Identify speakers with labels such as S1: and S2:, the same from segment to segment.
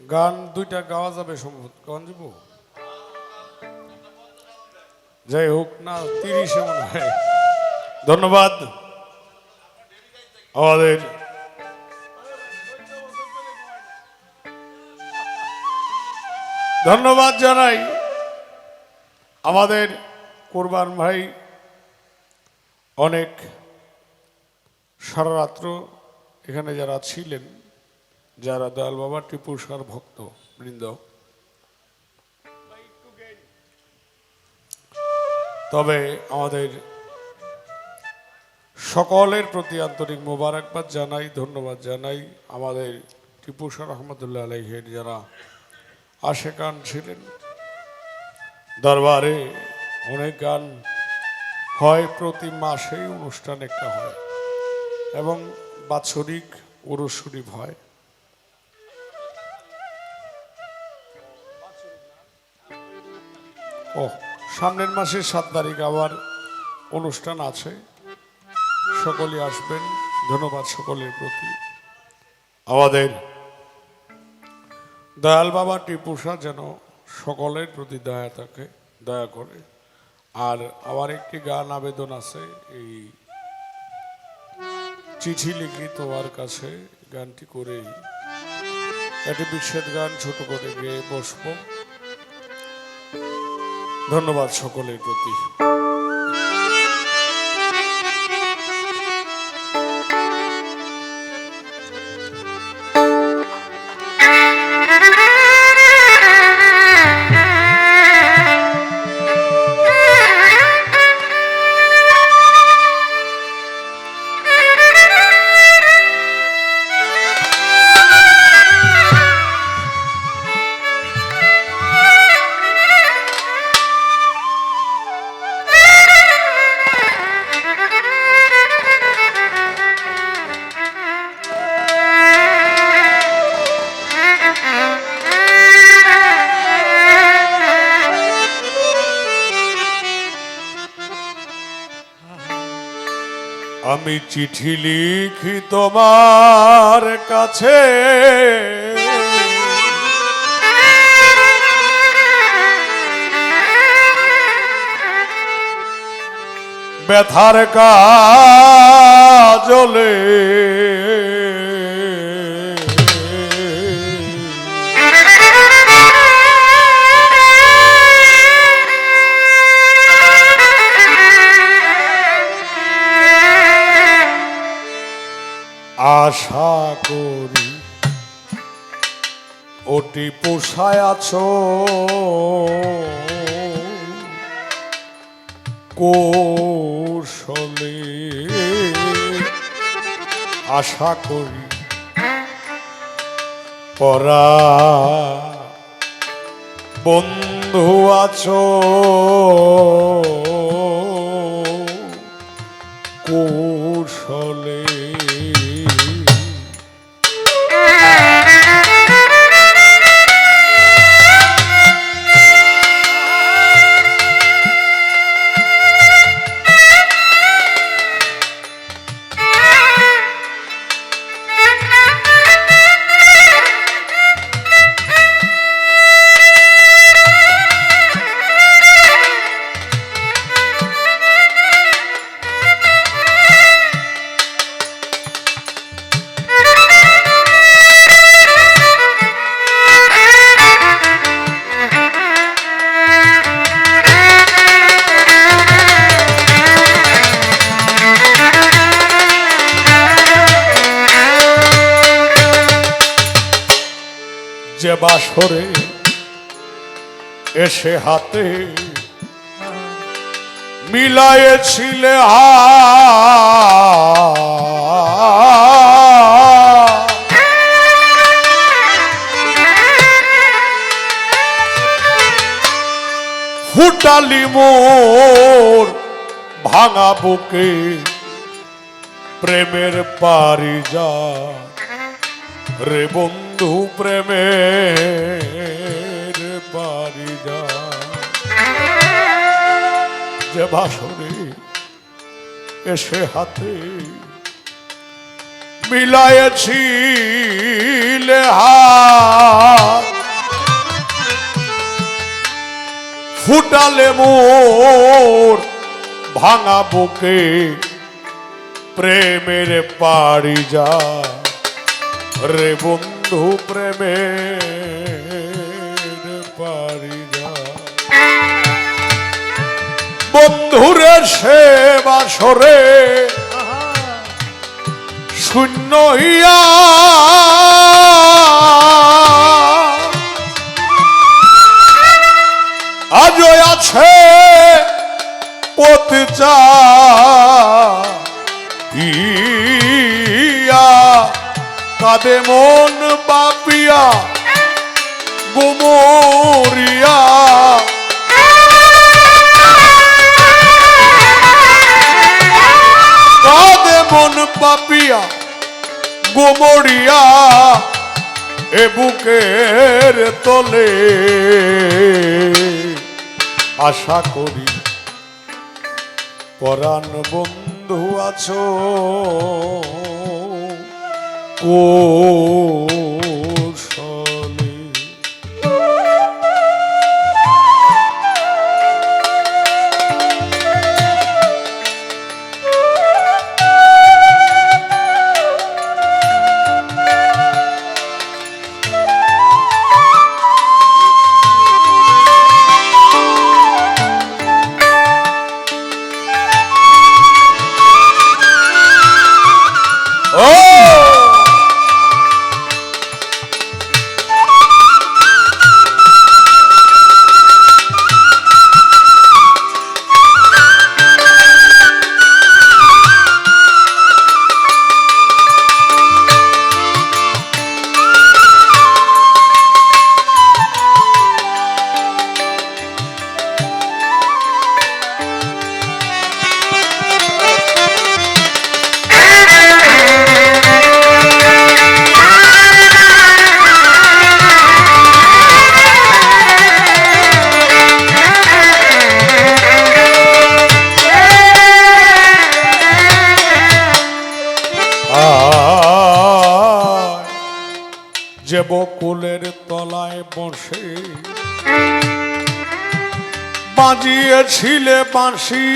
S1: গান দুইটা গাওয়া যাবে সম্ভবত। গান যাব? যাই হোক, না, তিরিশে মনে হয়। ধন্যবাদ। আমাদের ধন্যবাদ জানাই আমাদের কোরবান ভাই অনেক সারা রাত্র এখানে যারা ছিলেন। যারা দয়াল বাবা টিপু সার ভক্ত, বৃন্দ। তবে আমাদের সকলের প্রতি আন্তরিক মোবারকবাদ জানাই, ধন্যবাদ জানাই। আমাদের টিপু সার রহমতুল্লাহ আলহের যারা আশে আশেকান ছিলেন। দরবারে অনেক গান হয়, প্রতি মাসেই অনুষ্ঠান একটা হয়। এবং বাৎসরিক শরীফ হয়। ও, সামনের মাসের সাত তারিখ আবার অনুষ্ঠান আছে। সকলে আসবেন, ধন্যবাদ সকলের প্রতি। আমাদের দয়াল বাবা টিপুষা যেন সকলের প্রতি দয়া থাকে, দয়া করে। আর আমার একটি গান আবেদন আছে, এই চিঠি লিখি তোমার কাছে, গানটি করে একটি বিচ্ছেদ গান, ছোট করে গিয়ে বসবো। ধন্যবাদ সকলের প্রতি। আমি চিঠি লিখি তোমার কাছে। ব্যথার কাজলে আশা করি ওটি পোষায় আছো। কৌশলে আশা করি পরা বন্ধু আছো। কৌশলে বাসরে এসে হাতে মিলায়েছিলে হা ফুটালি মোর ভাঙা বুকে প্রেমের পারি যা রে বন্ধু। তু প্রেমের বাড়ি যা যে বাসরে এসে হাতে মিলাইছিলে হাত। ফুটালে মোর ভাঙা বুকে প্রেমের পাড়ি যা রে বন্ধু প্রেমের পাড়ি যা বন্ধুরে সে বাসরে শূন্য হইয়া আজও আছে পতিচা ইয়া কাদে মন বাপিয়া গুমরিয়া কাদে মন পাপিয়া গুমরিয়া এ বুকের তলে। আশা করি পরাণ বন্ধু আছো। কোশলে যে বকুলের তলায় বসে বাজিয়েছিলে বাঁশি।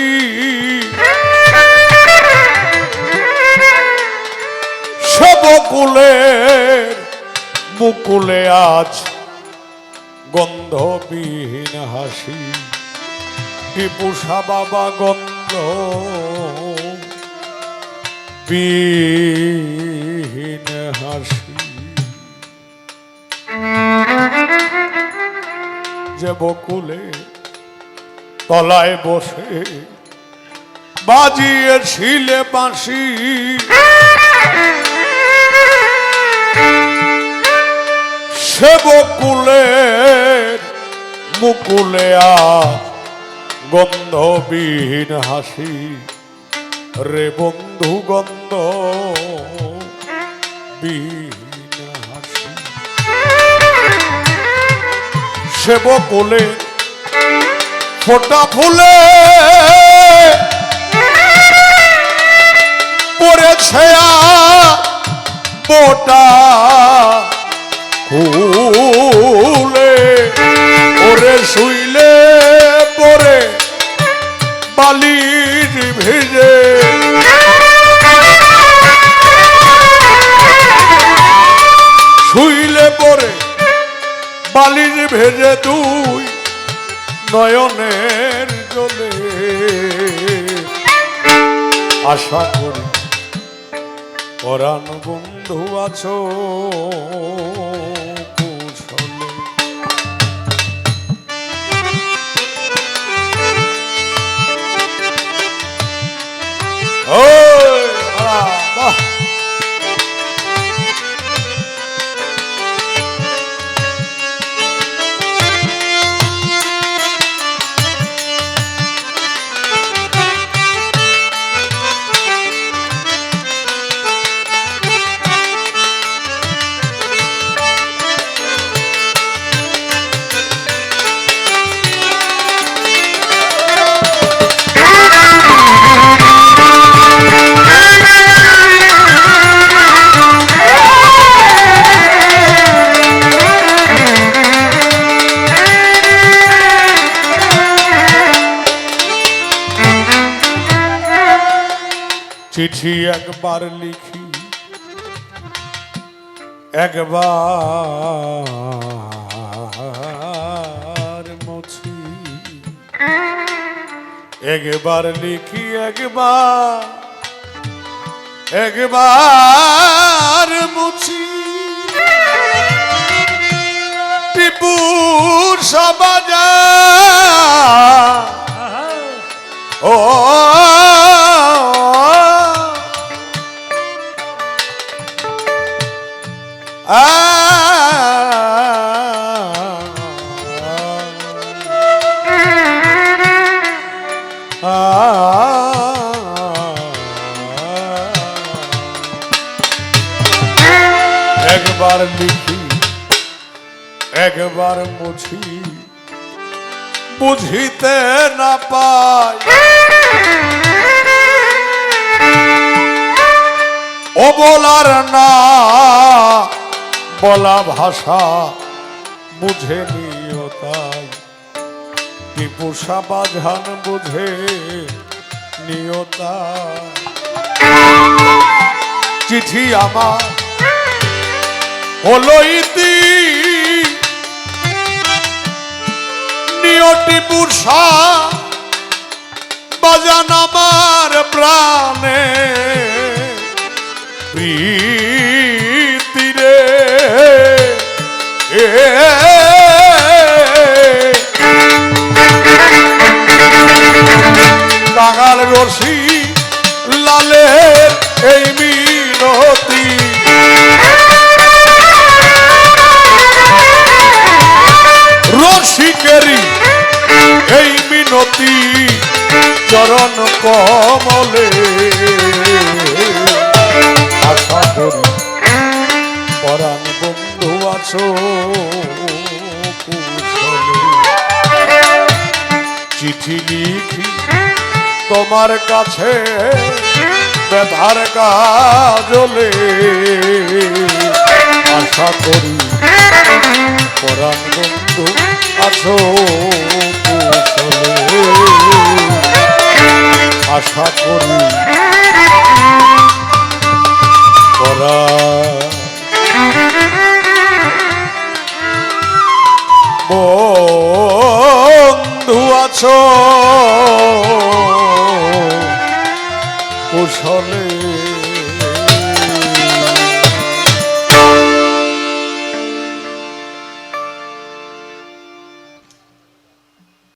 S1: সে বকুলের মুকুলে আজ গন্ধবিহীন হাসি। টিপুষা বাবা গন্ধ? বিহীন হাসি। যে বকুলে তলায় বসে বাজিয়ে ছিলে বাঁশি। সে বকুলের মুকুলে গন্ধবিহীন হাসি। রে বন্ধু গন্ধ, বিহীন সে বকুলে ফোটা ফুলে পড়েছে বোটা ফুলে। ওরে শুইলে পরে বালির ভেজে। শুইলে পরে বালির ভেজে তুই নয়নের জলে। আশা করি পরাণ বন্ধু আছো কুশলে। চিঠি একবার লিখি একবার মুছি। একবার লিখি একবার একবার মুছি। টিপুর সবাজা ও মুছি বুঝিতে না পাই। ও বলার না, বলা ভাষা বুঝে নিও তাই। টিপুষা বাঝান বুঝে নিও চিঠি আমার হলো ইতি নিয়টি পুরসা বাজান আমার প্রাণে। প্রীতিরে এ রশি লালের কমলে। আশা করি পরাণ বন্ধু আছো চিঠি লিখি তোমার কাছে ব্যথার কাজলে। আশা করি পরাণ বন্ধু আছো কুশলে। আশা করি বন্ধু আছো।